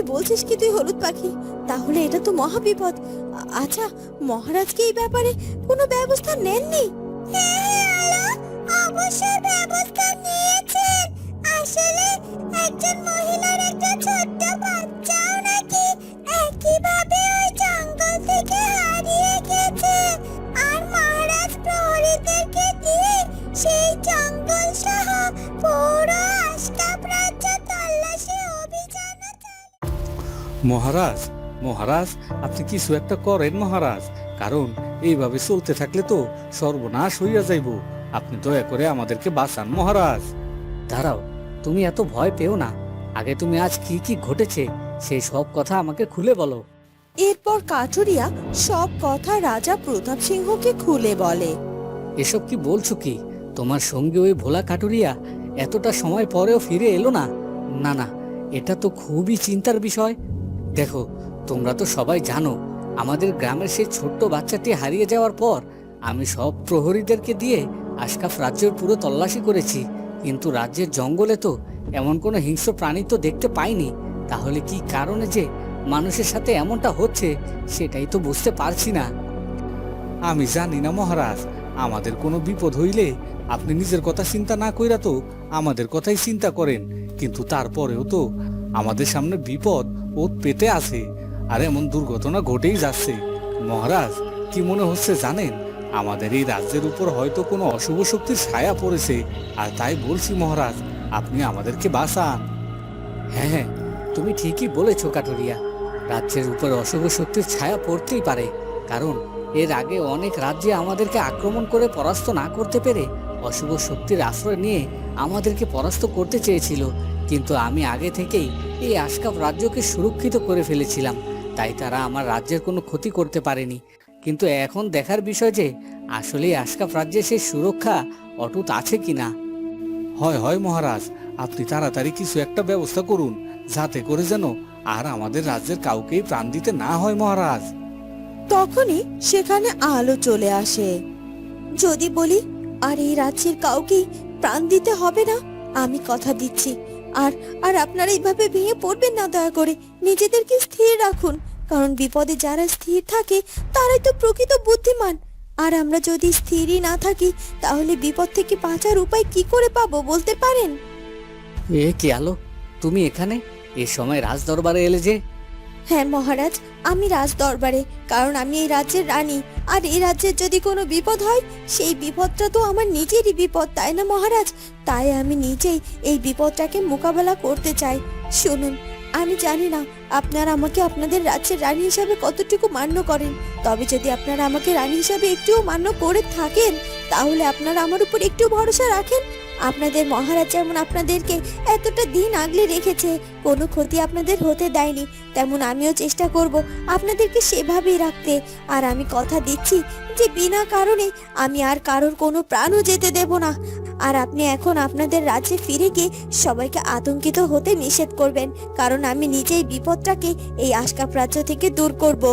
কি বলছিস কি তুই হলুদ পাখি? তাহলে এটা তো মহা বিপদ আচ্ছা মহারাজ কি এই ব্যাপারে কোনো ব্যবস্থা নেননি? অবশ্যই ব্যবস্থা নিয়েছেন। আসলে একজন মহারাজ মহারাজ আপনি কিছু একটা করেন মহারাজ কারণ এইভাবে চলতে থাকলে তো সর্বনাশ হইয়া যাইব। আপনি দয়া করে আমাদেরকে বাঁচান মহারাজ। দাঁড়াও তুমি এত ভয় পেও না। আগে তুমি আজ কি কি ঘটেছে সেই সব কথা আমাকে খুলে বলো। এরপর কাঠুরিয়া সব কথা রাজা প্রতাপ সিংহকে খুলে বলে। এসব কি বলছো কি? তোমার সঙ্গে ওই ভোলা কাটুরিয়া এতটা সময় পরেও ফিরে এলো না? না না এটা তো খুবই চিন্তার বিষয়। দেখো, তোমরা তো সবাই জানো, আমাদের গ্রামের সেই ছোট্ট বাচ্চাটি হারিয়ে যাওয়ার পর আমি সব প্রহরীদেরকে দিয়ে আশকাফ রাজ্যের পুরো তল্লাশি করেছি। কিন্তু রাজ্যের জঙ্গলে তো এমন কোনো হিংস্র প্রাণী তো দেখতে পাইনি। তাহলে কি কারণে যে মানুষের সাথে এমনটা হচ্ছে, সেটাই তো বুঝতে পারছি না। আমি জানি না মহারাজ, আমাদের কোনো বিপদ হইলে আপনি নিজের কথা চিন্তা না কইরা তো আমাদের কথাই চিন্তা করেন। কিন্তু তারপরেও তো আমাদের সামনে বিপদ ও পেতে আছে। আর এমন দুর্ঘটনা ঘটেই যাচ্ছে। মহারাজ, কি মনে হচ্ছে জানেন? আমাদের এই রাজ্যের উপর হয়তো কোনো অশুভ শক্তির ছায়া পড়েছে। আর তাই বলছি মহারাজ, আপনি আমাদেরকে বাঁচান। হ্যাঁ হ্যাঁ তুমি ঠিকই বলেছ কাটুরিয়া। রাজ্যের উপর অশুভ শক্তির ছায়া পড়তেই পারে। কারণ এর আগে অনেক রাজ্যে আমাদেরকে আক্রমণ করে পরাস্ত না করতে পেরে অশুভ শক্তির আশ্রয় নিয়ে আমাদেরকে পরাস্ত করতে চেয়েছিল। কিন্তু আমি আগে থেকেই এই আশকাপ রাজ্যকে সুরক্ষিত করে ফেলেছিলাম তাই তারা আমার রাজ্যের কোনো ক্ষতি করতে পারেনি। কিন্তু এখন দেখার বিষয় যে আসলে আশকাপ রাজ্যে সেই সুরক্ষা অটুট আছে কিনা? হয় হয় মহারাজ আপনি তাড়াতাড়ি কিছু একটা ব্যবস্থা করুন যাতে করে যেন আর আমাদের রাজ্যের কাউকেই প্রাণ দিতে না হয় মহারাজ। তখনই সেখানে আলো চলে আসে। যদি বলি আর এই রাজ্যের কাউকে প্রাণ দিতে হবে না? আমি কথা দিচ্ছি। আর আর আপনারা এইভাবে ভেঙে পড়বেন না দয়া করে। নিজেদেরকে স্থির রাখুন কারণ বিপদে যারা স্থির থাকে তারাই তো প্রকৃত বুদ্ধিমান। আর আমরা যদি স্থিরই না থাকি তাহলে বিপদ থেকে বাঁচার উপায় কি করে পাবো বলতে পারেন? এ কি আলো? তুমি এখানে? এ সময় রাজ দরবারে এলে যে? হ্যাঁ মহারাজ আমি রাজ দরবারে কারণ আমি এই রাজ্যের রানী। আর এ রাজ্যের যদি কোনো বিপদ হয়, সেই বিপদটা তো আমার নিজেরই বিপদ, তাই না মহারাজ? তাই আমি নিজেই এই বিপদটাকে মোকাবেলা করতে চাই। শুনুন, আমি জানি না আপনারা আমাকে আপনাদের রাজ্যের রানী হিসাবে কতটুকু মান্য করেন, তবে যদি আপনারা আমাকে রানী হিসাবে একটুও মান্য করে থাকেন, তাহলে আপনারা আমার উপর একটু ভরসা রাখেন। আপনাদের মহারাজ যেমন আপনাদেরকে এতটা দিন আগলে রেখেছে, কোনো ক্ষতি আপনাদের হতে দেয়নি, তেমন আমিও চেষ্টা করব আপনাদেরকে সেভাবেই রাখতে। আর আমি কথা দিচ্ছি যে বিনা কারণে আমি আর কারোর কোনো প্রাণও যেতে দেব না। আর আপনি এখন আপনাদের রাজ্যে ফিরে গিয়ে সবাইকে আতঙ্কিত হতে নিষেধ করবেন, কারণ আমি নিজেই বিপদটাকে এই আশকাপ রাজ্য থেকে দূর করব।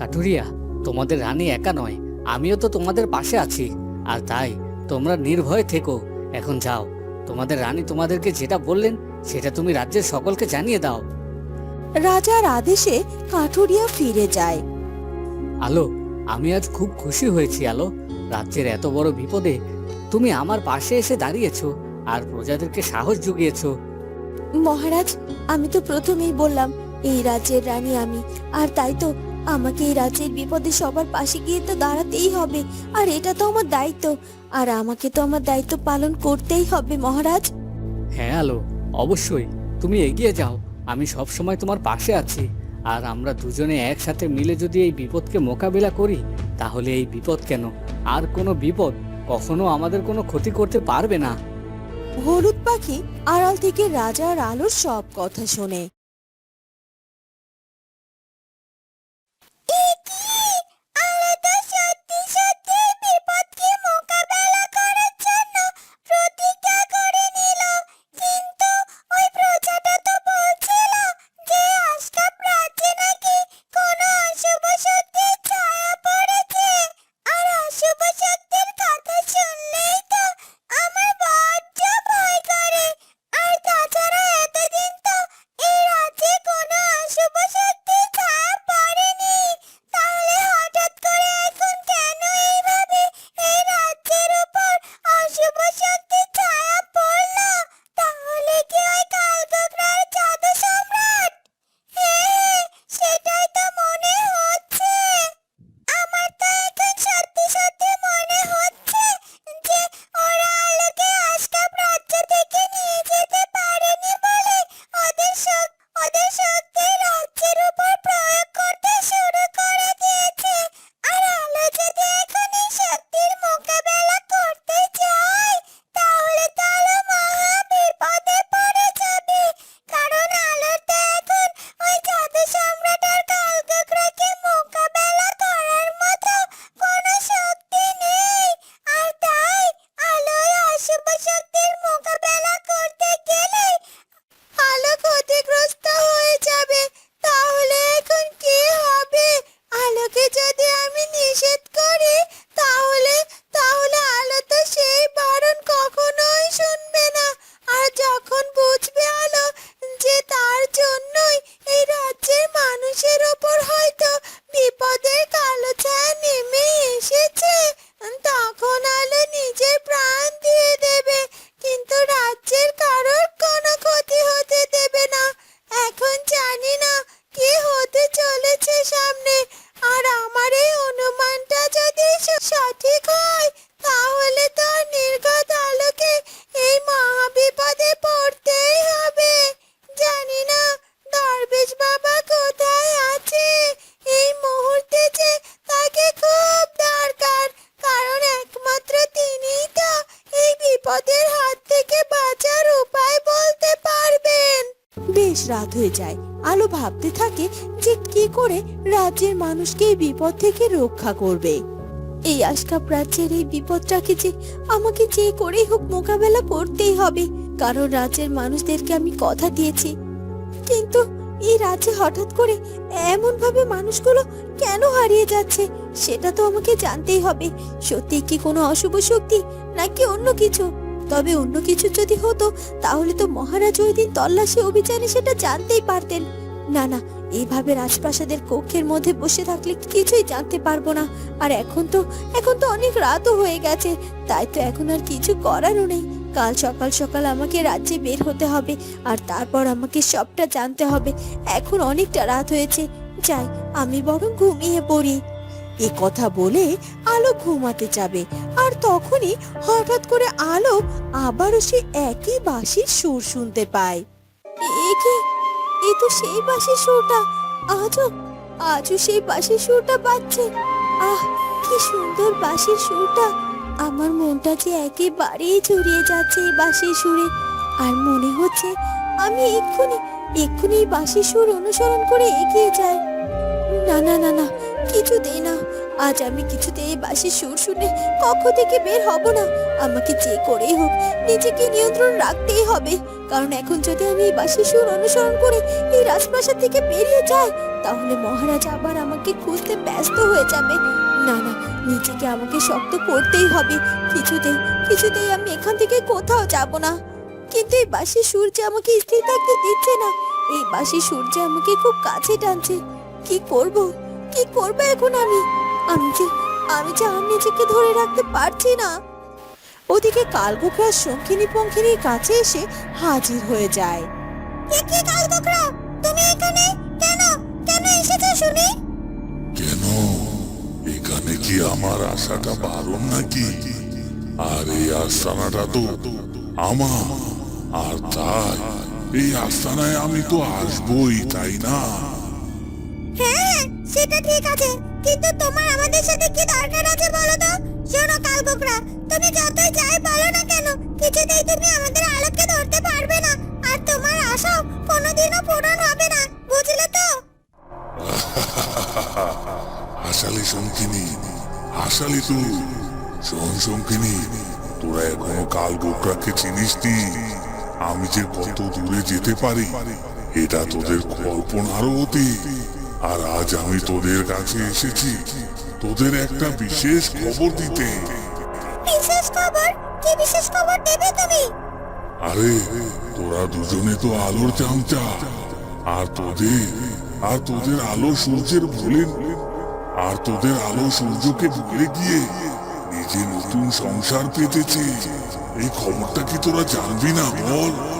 কাটুরিয়া তোমাদের রানী একা নয়, আমিও তো তোমাদের পাশে আছি। আর তাই তোমরা নির্ভয় থেকো এখন যাও। তোমাদের রানী তোমাদেরকে যেটা বললেন সেটা তুমি রাজ্যের সকলকে জানিয়ে দাও। রাজার আদেশে কাঠুরিয়া ফিরে যায়। আলো আমি আজ খুব খুশি হয়েছি আলো। রাজ্যের এত বড় বিপদে তুমি আমার পাশে এসে দাঁড়িয়েছো আর প্রজাদেরকে সাহস জুগিয়েছো। মহারাজ আমি তো প্রথমেই বললাম এই রাজ্যের রানী আমি আর তাই তো আমাকে এই রাজ্যের বিপদে সবার পাশে গিয়ে তো দাঁড়াতেই হবে আর এটা তো আমার দায়িত্ব। আর আমাকে তো আমার দায়িত্ব পালন করতেই হবে মহারাজ। হ্যাঁ আলো অবশ্যই। তুমি এগিয়ে যাও। আমি সব সময় তোমার পাশে আছি। আর আমরা দুজনে একসাথে মিলে যদি এই বিপদকে মোকাবিলা করি তাহলে এই বিপদ কেন? আর কোনো বিপদ কখনো আমাদের কোনো ক্ষতি করতে পারবে না। হলুদ পাখি আড়াল থেকে রাজার আলোর সব কথা শোনে। বিপদের হাত থেকে বাঁচার উপায় বলতে পারবেন। বেশ রাত হয়ে যায়। আলো ভাবতে থাকে যে কি করে রাজ্যের মানুষকে এই বিপদ থেকে রক্ষা করবে। এই আশকা প্রাচ্যের এই বিপদটাকে যে আমাকে যে করেই হোক মোকাবেলা করতেই হবে। কারণ রাজ্যের মানুষদেরকে আমি কথা দিয়েছি। কিন্তু এই রাজ্যে হঠাৎ করে এমন ভাবে মানুষগুলো কেন হারিয়ে যাচ্ছে, সেটা তো আমাকে জানতেই হবে। সত্যি কি কোনো অশুভ শক্তি নাকি অন্য কিছু? তবে অন্য কিছু যদি হতো, তাহলে তো মহারাজ ওই দিন তল্লাশি অভিযানে সেটা জানতেই পারতেন। না না এইভাবে রাজপ্রাসাদের কক্ষের মধ্যে বসে থাকলে কিছুই জানতে পারব না। আর এখন তো এখন তো অনেক রাতও হয়ে গেছে, তাই তো এখন আর কিছু করারও নেই। কাল সকাল সকাল আমাকে রাজ্যে বের হতে হবে, আর তারপর আমাকে সবটা জানতে হবে। এখন অনেকটা রাত হয়েছে, যাই, আমি বরং ঘুমিয়ে পড়ি। এ কথা বলে আলো ঘুমাতে যাবে। আর তখনই হঠাৎ করে আলো আবারও সে একই বাঁশির সুর শুনতে পায়। এ এ তো সেই বাঁশির সুরটা। আজও আজও সেই বাঁশির সুরটা বাজছে। আহ, কি সুন্দর বাঁশির সুরটা। আমার মনটা যে একেবারেই জড়িয়ে যাচ্ছে এই বাঁশির সুরে। আর মনে হচ্ছে আমি এক্ষুনি এক্ষুনি এই বাঁশির সুর অনুসরণ করে এগিয়ে যাই। না না না না, কিছুতেই আজ আমি কিছুতে এই বাঁশির সুর শুনে কক্ষ থেকে বের হব না। আমাকে যে করেই হোক, নিজেকে নিয়ন্ত্রণ রাখতেই হবে। কারণ এখন যদি আমি এই বাঁশির সুর অনুসরণ করে এই রাজপ্রাসাদ থেকে বেরিয়ে যাই, তাহলে মহারাজ আবার আমাকে খুঁজতে ব্যস্ত হয়ে যাবে। না না, নিজেকে আমাকে শক্ত করতেই হবে। কিছুতেই কিছুতেই আমি এখান থেকে কোথাও যাব না। কিন্তু এই সুর যে আমাকে স্থির থাকতে দিচ্ছে না, এই বাঁশির সুর যে আমাকে খুব কাছে টানছে, কি করব? কি করব এখন আমি? আমি যে আমি যে আর নিজেকে ধরে রাখতে পারছি না। ওদিকে কালবুকরা শঙ্খিনী পঙ্খিনীর কাছে এসে হাজির হয়ে যায়। কে কালবুকরা তুমি এখানে? কেন? কেন এসেছ শুনি? কেন? এখানে কি আমার আশাটা বারণ নাকি? আর এই আস্তানাটা তো আমার আর তাই এই আস্তানায় আমি তো আসবই তাই না? হ্যাঁ সেটা ঠিক আছে। কিন্তু তোমার আমাদের সাথে কি দরকার আছে বলো তো? শোনো কালবুকরা তুমি যতই যাই বলো না কেন, কিছুতেই তুমি আমাদের আলোককে ধরতে পারবে না। আর তোমার আশাও কোনোদিনও পূরণ হবে না, বুঝলে তো? হাসালি শঙ্কিনী হাসালি তুই শোন শঙ্কিনী, তোরা এখনও কাল গোকরাকে চিনিস নি? আমি যে কত দূরে যেতে পারি, এটা তোদের কল্পনারও অতীত। আর আজ আমি তোদের কাছে এসেছি। তোদের একটা বিশেষ খবর দিতে। বিশেষ খবর? কি বিশেষ খবর দেবে তুমি? আরে তোরা দুজনে তো আলোর চামচা। আর তোদের আর তোদের আলো সূর্যের ভুলে। আর তোদের আলো সূর্যকে ভুলে গিয়ে নিজে নতুন সংসার পেতেছে। এই খবরটা কি তোরা জানবি না বল?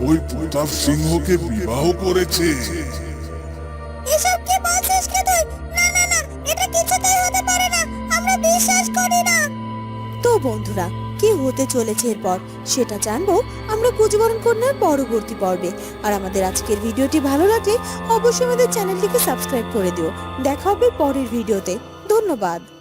ওই প্রতাপ সিংহকে বিবাহ করেছে। এসব কি বলছিস কি তুই? না না না এটা কিছুতেই হতে পারে না। আমরা বিশ্বাস করি না। তো বন্ধুরা কি হতে চলেছে এরপর? সেটা জানব আমরা কুচবরণ কন্যার পরবর্তী পর্বে। আর আমাদের আজকের ভিডিওটি ভালো লাগলে অবশ্যই আমাদের চ্যানেলটিকে সাবস্ক্রাইব করে দিও। দেখা হবে পরের ভিডিওতে। ধন্যবাদ।